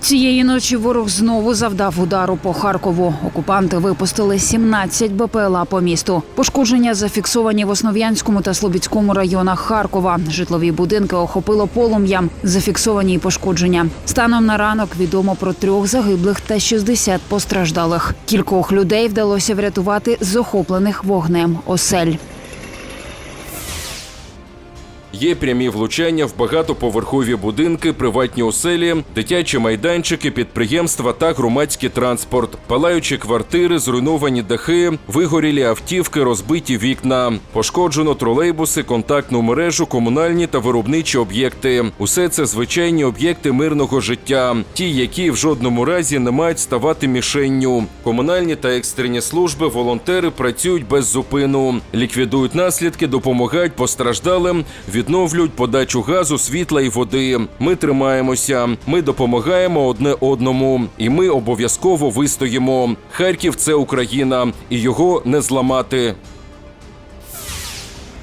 Цієї ночі ворог знову завдав удару по Харкову. Окупанти випустили 17 БПЛА по місту. Пошкодження зафіксовані в Основ'янському та Слобідському районах Харкова. Житлові будинки охопило полум'ям. Зафіксовані й пошкодження. Станом на ранок відомо про трьох загиблих та 60 постраждалих. Кількох людей вдалося врятувати з охоплених вогнем осель. Є прямі влучання в багатоповерхові будинки, приватні оселі, дитячі майданчики, підприємства та громадський транспорт, палаючі квартири, зруйновані дахи, вигорілі автівки, розбиті вікна, пошкоджено тролейбуси, контактну мережу, комунальні та виробничі об'єкти. Усе це звичайні об'єкти мирного життя, ті, які в жодному разі не мають ставати мішенню. Комунальні та екстрені служби, волонтери працюють без зупину, ліквідують наслідки, допомагають постраждалим, відновлюють подачу газу, світла і води. Ми тримаємося, ми допомагаємо одне одному, і ми обов'язково вистоїмо. Харків це Україна, і його не зламати.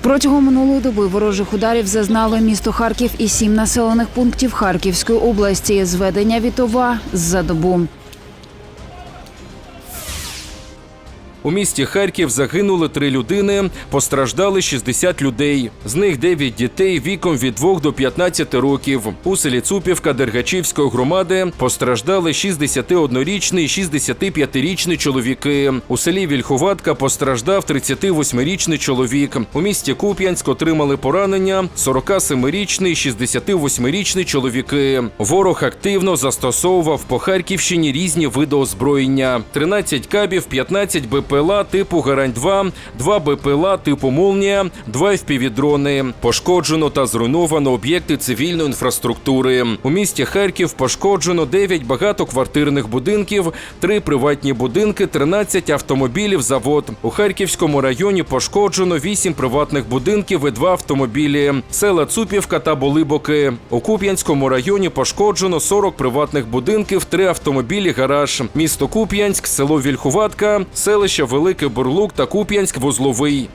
Протягом минулої доби ворожих ударів зазнали місто Харків і сім населених пунктів Харківської області. Зведення Вітова за добу. У місті Харків загинули три людини, постраждали 60 людей. З них 9 дітей віком від 2 до 15 років. У селі Цупівка Дергачівської громади постраждали 61-річний і 65-річний чоловіки. У селі Вільховатка постраждав 38-річний чоловік. У місті Куп'янськ отримали поранення 47-річний і 68-річний чоловіки. Ворог активно застосовував по Харківщині різні види озброєння: 13 кабів, 15 БПЛА типу Гарань-2, 2 БПЛА типу Молнія, 2 FPV-дрони. Пошкоджено та зруйновано об'єкти цивільної інфраструктури. У місті Харків пошкоджено 9 багатоквартирних будинків, 3 приватні будинки, 13 автомобілів, завод. У Харківському районі пошкоджено 8 приватних будинків і 2 автомобілі, села Цупівка та Болибоки. У Куп'янському районі пошкоджено 40 приватних будинків, 3 автомобілі, гараж. Місто Куп'янськ, село Вільхуватка, селище Великий Бурлук та Куп'янськ Вузловий.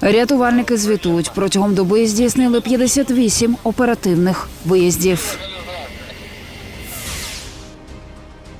Рятувальники звітують протягом доби здійснили 58 оперативних виїздів.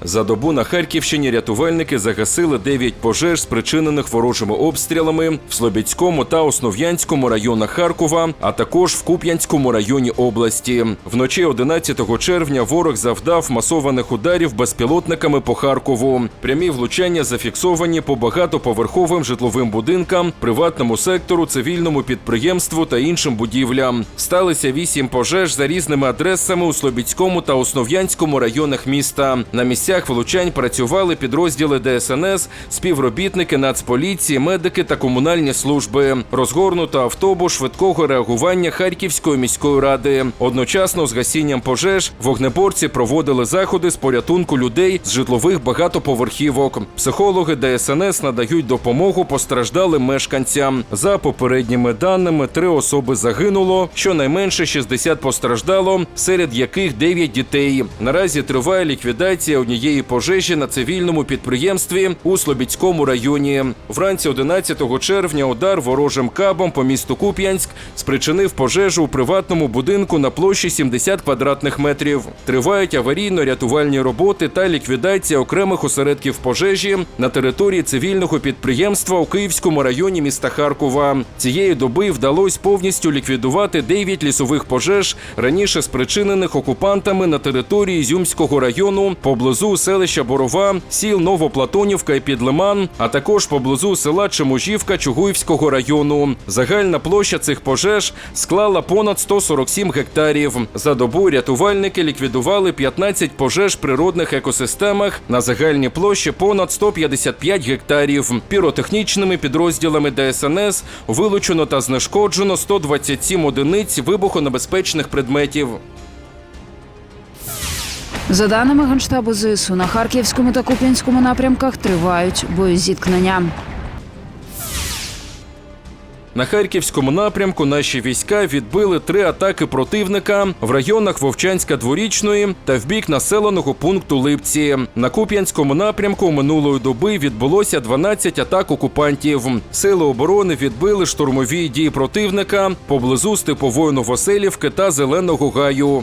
За добу на Харківщині рятувальники загасили 9 пожеж, спричинених ворожими обстрілами в Слобідському та Основ'янському районах Харкова, а також в Куп'янському районі області. Вночі 11 червня ворог завдав масованих ударів безпілотниками по Харкову. Прямі влучання зафіксовані по багатоповерховим житловим будинкам, приватному сектору, цивільному підприємству та іншим будівлям. Сталися 8 пожеж за різними адресами у Слобідському та Основ'янському районах міста. На місцях влучань працювали підрозділи ДСНС, співробітники Нацполіції, медики та комунальні служби. Розгорнуто автобус швидкого реагування Харківської міської ради. Одночасно з гасінням пожеж вогнеборці проводили заходи з порятунку людей з житлових багатоповерхівок. Психологи ДСНС надають допомогу постраждалим мешканцям. За попередніми даними, три особи загинуло, щонайменше 60 постраждало, серед яких 9 дітей. Наразі триває ліквідація однієї пожежі на цивільному підприємстві у Слобідському районі. Вранці 11 червня удар ворожим кабом по місту Куп'янськ спричинив пожежу у приватному будинку на площі 70 квадратних метрів. Тривають аварійно-рятувальні роботи та ліквідація окремих осередків пожежі на території цивільного підприємства у Київському районі міста Харкова. Цієї доби вдалося повністю ліквідувати 9 лісових пожеж, раніше спричинених окупантами на території Зюмського району поблизу селища Борова, сіл Новоплатонівка і Підлиман, а також поблизу села Чемужівка Чугуївського району. Загальна площа цих пожеж склала понад 147 гектарів. За добу рятувальники ліквідували 15 пожеж природних екосистемах на загальній площі понад 155 гектарів. Піротехнічними підрозділами ДСНС вилучено та знешкоджено 127 одиниць вибухонебезпечних предметів. За даними Генштабу ЗСУ, на Харківському та Куп'янському напрямках тривають боєзіткнення. На харківському напрямку наші війська відбили три атаки противника в районах Вовчанська дворічної та в бік населеного пункту Липці. На Куп'янському напрямку минулої доби відбулося 12 атак окупантів. Сили оборони відбили штурмові дії противника поблизу Степової Новоселівки та Зеленого Гаю.